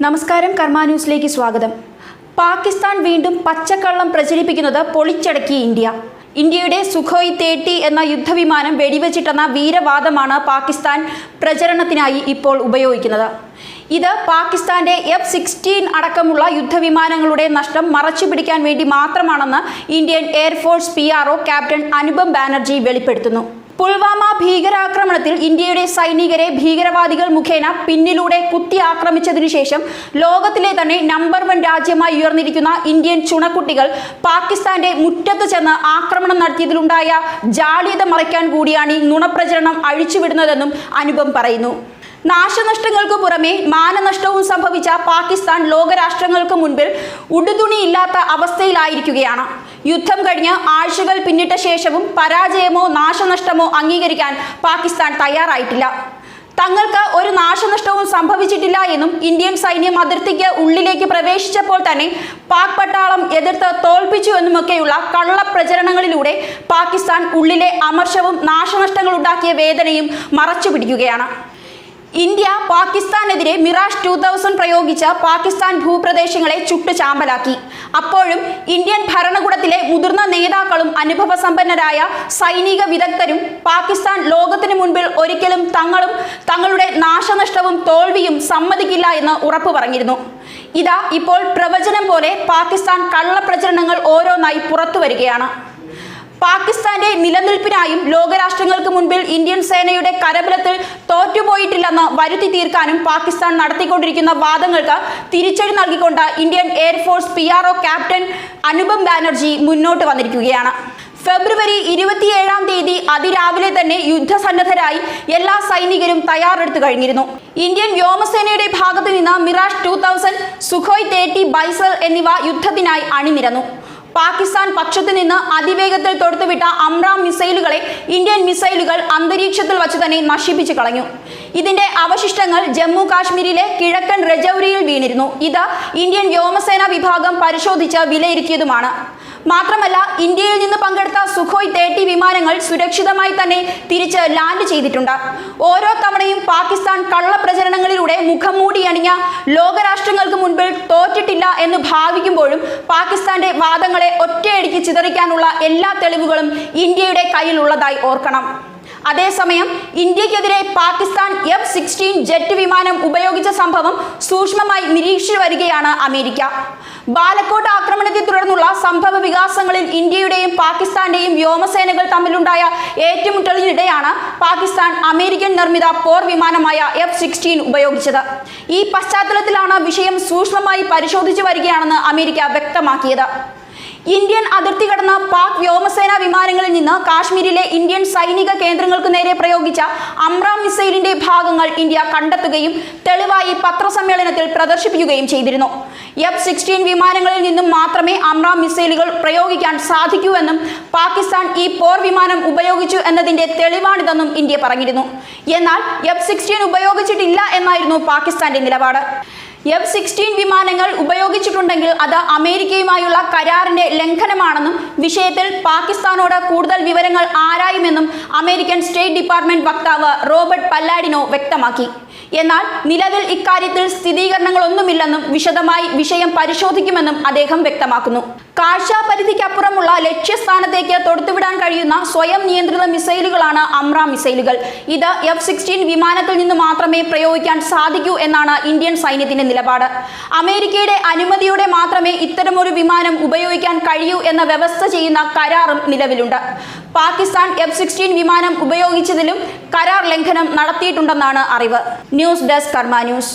നമസ്കാരം കർമ്മ ന്യൂസിലേക്ക് സ്വാഗതം. പാകിസ്ഥാൻ വീണ്ടും പച്ചക്കള്ളം പ്രചരിപ്പിക്കുന്നത് പൊളിച്ചടക്കി ഇന്ത്യ. ഇന്ത്യയുടെ സുഖോയ് തേട്ടി എന്ന യുദ്ധവിമാനം വെടിവെച്ചിട്ടെന്ന വീരവാദമാണ് പാകിസ്ഥാൻ പ്രചരണത്തിനായി ഇപ്പോൾ ഉപയോഗിക്കുന്നത്. ഇത് പാകിസ്ഥാന്റെ എഫ് സിക്സ്റ്റീൻ അടക്കമുള്ള യുദ്ധവിമാനങ്ങളുടെ നഷ്ടം മറച്ചു പിടിക്കാൻ വേണ്ടി മാത്രമാണെന്ന് Indian air force P captain Anupam Banerjee വെളിപ്പെടുത്തുന്നു. പുൽവാമ ഭീകരാക്രമണത്തിൽ ഇന്ത്യയുടെ സൈനികരെ ഭീകരവാദികൾ മുഖേന പിന്നിലൂടെ കുത്തി ആക്രമിച്ചതിനു ശേഷം ലോകത്തിലെ തന്നെ നമ്പർ വൺ രാജ്യമായി ഉയർന്നിരിക്കുന്ന ഇന്ത്യൻ ചുണക്കുട്ടികൾ പാകിസ്ഥാന്റെ മുറ്റത്ത് ചെന്ന് ആക്രമണം നടത്തിയതിലുണ്ടായ ജാള്യത മറയ്ക്കാൻ കൂടിയാണ് ഈ നുണപ്രചരണം അഴിച്ചുവിടുന്നതെന്നും അനുപം പറയുന്നു. നാശനഷ്ടങ്ങൾക്ക് പുറമെ മാനനഷ്ടവും സംഭവിച്ച പാകിസ്ഥാൻ ലോകരാഷ്ട്രങ്ങൾക്ക് മുൻപിൽ ഉടുതുണിയില്ലാത്ത അവസ്ഥയിലായിരിക്കുകയാണ്. യുദ്ധം കഴിഞ്ഞ് ആഴ്ചകൾ പിന്നിട്ട ശേഷവും പരാജയമോ നാശനഷ്ടമോ അംഗീകരിക്കാൻ പാകിസ്ഥാൻ തയ്യാറായിട്ടില്ല. തങ്ങൾക്ക് ഒരു നാശനഷ്ടവും സംഭവിച്ചിട്ടില്ല എന്നും ഇന്ത്യൻ സൈന്യം അതിർത്തിക്ക് ഉള്ളിലേക്ക് പ്രവേശിച്ചപ്പോൾ തന്നെ പാക് പട്ടാളം എതിർത്ത് തോൽപ്പിച്ചു എന്നുമൊക്കെയുള്ള കള്ളപ്രചരണങ്ങളിലൂടെ പാകിസ്ഥാൻ ഉള്ളിലെ അമർഷവും നാശനഷ്ടങ്ങൾ ഉണ്ടാക്കിയ വേദനയും മറച്ചു പിടിക്കുകയാണ് ഇന്ത്യ പാകിസ്ഥാനെതിരെ മിറാഷ് ടൂ തൗസൻഡ് പ്രയോഗിച്ച പാകിസ്ഥാൻ ഭൂപ്രദേശങ്ങളെ ചുട്ടുചാമ്പലാക്കി അപ്പോഴും ഇന്ത്യൻ ഭരണകൂടത്തിലെ മുതിർന്ന നേതാക്കളും അനുഭവസമ്പന്നരായ സൈനിക വിദഗ്ധരും പാകിസ്ഥാൻ ലോകത്തിനു മുൻപിൽ ഒരിക്കലും തങ്ങളും തങ്ങളുടെ നാശനഷ്ടവും തോൽവിയും സമ്മതിക്കില്ല എന്ന് ഉറപ്പു പറഞ്ഞിരുന്നു. ഇതാ ഇപ്പോൾ പ്രവചനം പോലെ പാകിസ്ഥാൻ കള്ളപ്രചരണങ്ങൾ ഓരോന്നായി പുറത്തു വരികയാണ്. പാകിസ്ഥാന്റെ നിലനിൽപ്പിനായും ലോകരാഷ്ട്രങ്ങൾക്ക് മുൻപിൽ ഇന്ത്യൻ സേനയുടെ കരബലത്തിൽ തോറ്റുപോയിട്ടില്ലെന്ന് വരുത്തി തീർക്കാനും പാകിസ്ഥാൻ നടത്തിക്കൊണ്ടിരിക്കുന്ന വാദങ്ങൾക്ക് തിരിച്ചടി നൽകിക്കൊണ്ട് Indian air force P captain Anupam Banerjee മുന്നോട്ട് വന്നിരിക്കുകയാണ്. ഫെബ്രുവരി ഇരുപത്തിയേഴാം തീയതി അതിരാവിലെ തന്നെ യുദ്ധസന്നദ്ധരായി എല്ലാ സൈനികരും തയ്യാറെടുത്തു കഴിഞ്ഞിരുന്നു. ഇന്ത്യൻ വ്യോമസേനയുടെ ഭാഗത്തു നിന്ന് Mirage two thousand Sukhoi thirty buy sell എന്നിവ യുദ്ധത്തിനായി അണിനിരന്നു. പാകിസ്ഥാൻ പക്ഷത്തു നിന്ന് അതിവേഗത്തിൽ തൊടുത്തുവിട്ട അമ്രാം മിസൈലുകളെ ഇന്ത്യൻ മിസൈലുകൾ അന്തരീക്ഷത്തിൽ വച്ച് തന്നെ നശിപ്പിച്ചു കളഞ്ഞു. ഇതിന്റെ അവശിഷ്ടങ്ങൾ ജമ്മു കാശ്മീരിലെ കിഴക്കൻ രജൌരിയിൽ വീണിരുന്നു. ഇത് ഇന്ത്യൻ വ്യോമസേനാ വിഭാഗം പരിശോധിച്ച് വിലയിരുത്തിയതുമാണ്. മാത്രമല്ല ഇന്ത്യയിൽ നിന്ന് പങ്കെടുത്ത സുഖോയ് തേട്ടി വിമാനങ്ങൾ സുരക്ഷിതമായി തന്നെ തിരിച്ച് ലാൻഡ് ചെയ്തിട്ടുണ്ട്. ഓരോ തവണയും പാകിസ്ഥാൻ കള്ളപ്രചരണങ്ങളിലൂടെ മുഖം മൂടി അണിഞ്ഞ ലോകരാഷ്ട്രങ്ങൾക്ക് മുൻപിൽ എന്ന് ഭാവിക്കുമ്പോഴും പാകിസ്ഥാന്റെ വാദങ്ങളെ ഒറ്റയടിക്ക് ചിതറിക്കാനുള്ള എല്ലാ തെളിവുകളും ഇന്ത്യയുടെ കയ്യിലുള്ളതായി ഓർക്കണം. അതേസമയം ഇന്ത്യക്കെതിരെ പാകിസ്ഥാൻ എഫ് സിക്സ്റ്റീൻ ജെറ്റ് വിമാനം ഉപയോഗിച്ച സംഭവം സൂക്ഷ്മമായി നിരീക്ഷിച്ചു വരികയാണ് അമേരിക്ക. ബാലക്കോട്ട് ആക്രമണത്തെ തുടർന്നുള്ള സംഭവ വികാസങ്ങളിൽ ഇന്ത്യയുടെയും പാകിസ്ഥാന്റെയും വ്യോമസേനകൾ തമ്മിലുണ്ടായ ഏറ്റുമുട്ടലിനിടെയാണ് പാകിസ്ഥാൻ അമേരിക്കൻ നിർമ്മിത പോർ വിമാനമായ എഫ് സിക്സ്റ്റീൻ ഉപയോഗിച്ചത്. ഈ പശ്ചാത്തലത്തിലാണ് വിഷയം സൂക്ഷ്മമായി പരിശോധിച്ചു വരികയാണെന്ന് അമേരിക്ക വ്യക്തമാക്കിയത്. ഇന്ത്യൻ അതിർത്തി കടന്ന പാക് വ്യോമസേന വിമാനങ്ങളിൽ നിന്ന് കാശ്മീരിലെ ഇന്ത്യൻ സൈനിക കേന്ദ്രങ്ങൾക്ക് നേരെ പ്രയോഗിച്ച അമ്രാം മിസൈലിന്റെ ഭാഗങ്ങൾ ഇന്ത്യ കണ്ടെത്തുകയും തെളിവായി പത്രസമ്മേളനത്തിൽ പ്രദർശിപ്പിക്കുകയും ചെയ്തിരുന്നു. എഫ് സിക്സ്റ്റീൻ വിമാനങ്ങളിൽ നിന്നും മാത്രമേ അമ്രാം മിസൈലുകൾ പ്രയോഗിക്കാൻ സാധിക്കൂ എന്നും പാകിസ്ഥാൻ ഈ പോർ വിമാനം ഉപയോഗിച്ചു എന്നതിന്റെ തെളിവാണിതെന്നും ഇന്ത്യ പറഞ്ഞിരുന്നു. എന്നാൽ എഫ് സിക്സ്റ്റീൻ ഉപയോഗിച്ചിട്ടില്ല എന്നായിരുന്നു പാകിസ്ഥാന്റെ നിലപാട്. എഫ് സിക്സ്റ്റീൻ വിമാനങ്ങൾ ഉപയോഗിച്ചിട്ടുണ്ടെങ്കിൽ അത് അമേരിക്കയുമായുള്ള കരാറിന്റെ ലംഘനമാണെന്നും വിഷയത്തിൽ പാകിസ്ഥാനോട് കൂടുതൽ വിവരങ്ങൾ ആരായുമെന്നും അമേരിക്കൻ സ്റ്റേറ്റ് ഡിപ്പാർട്ട്മെന്റ് വക്താവ് റോബർട്ട് പല്ലാഡിനോ വ്യക്തമാക്കി. എന്നാൽ നിലവിൽ ഇക്കാര്യത്തിൽ സ്ഥിരീകരണങ്ങളൊന്നുമില്ലെന്നും വിശദമായി വിഷയം പരിശോധിക്കുമെന്നും അദ്ദേഹം വ്യക്തമാക്കുന്നു. കാഴ്ചാപരിധിക്കപ്പുറമുള്ള ലക്ഷ്യസ്ഥാനത്തേക്ക് തൊടുത്തുവിടാൻ കഴിയുന്ന സ്വയം നിയന്ത്രിത മിസൈലുകളാണ് അമ്ര മിസൈലുകൾ. ഇത് എഫ് സിക്സ്റ്റീൻ വിമാനത്തിൽ നിന്ന് മാത്രമേ പ്രയോഗിക്കാൻ സാധിക്കൂ എന്നാണ് ഇന്ത്യൻ സൈന്യത്തിന്റെ നിലപാട്. അമേരിക്കയുടെ അനുമതിയോടെ മാത്രമേ ഇത്തരമൊരു വിമാനം ഉപയോഗിക്കാൻ കഴിയൂ എന്ന വ്യവസ്ഥ ചെയ്യുന്ന കരാറും നിലവിലുണ്ട്. പാകിസ്ഥാൻ എഫ് സിക്സ്റ്റീൻ വിമാനം ഉപയോഗിച്ചതിലും കരാർ ലംഘനം നടത്തിയിട്ടുണ്ടെന്നാണ് അറിവ്. News desk Karma news.